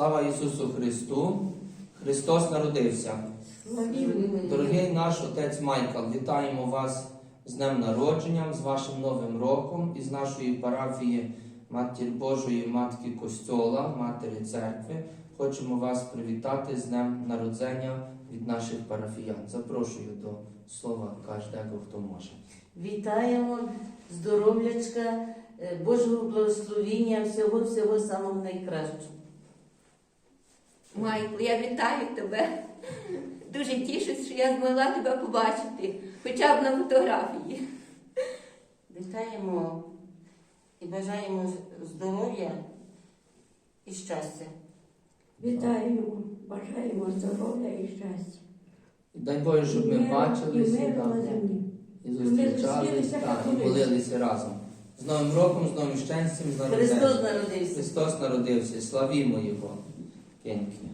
Слава Ісусу Христу! Христос народився. Дорогий наш отець Майкл, вітаємо вас з Днем Народження, з вашим Новим роком із нашої парафії Матір Божої Матки Костьола, Матері Церкви. Хочемо вас привітати з Днем Народження від наших парафіян. Запрошую до слова кожного, хто може. Вітаємо, здоров'ячка, е, Божого благословіння, всього всього самого найкращого. Майкл, я вітаю тебе. Дуже тішусь, що я змогла тебе побачити, хоча б на фотографії. Вітаємо і бажаємо здоров'я і щастя. Вітаємо, бажаємо здоров'я і щастя. І дай Боже, щоб ми бачилися і зустрічалися і молилися разом. З Новим роком, з новим щастям, з Христос народився. Христос народився, славімо Його. Pięknie.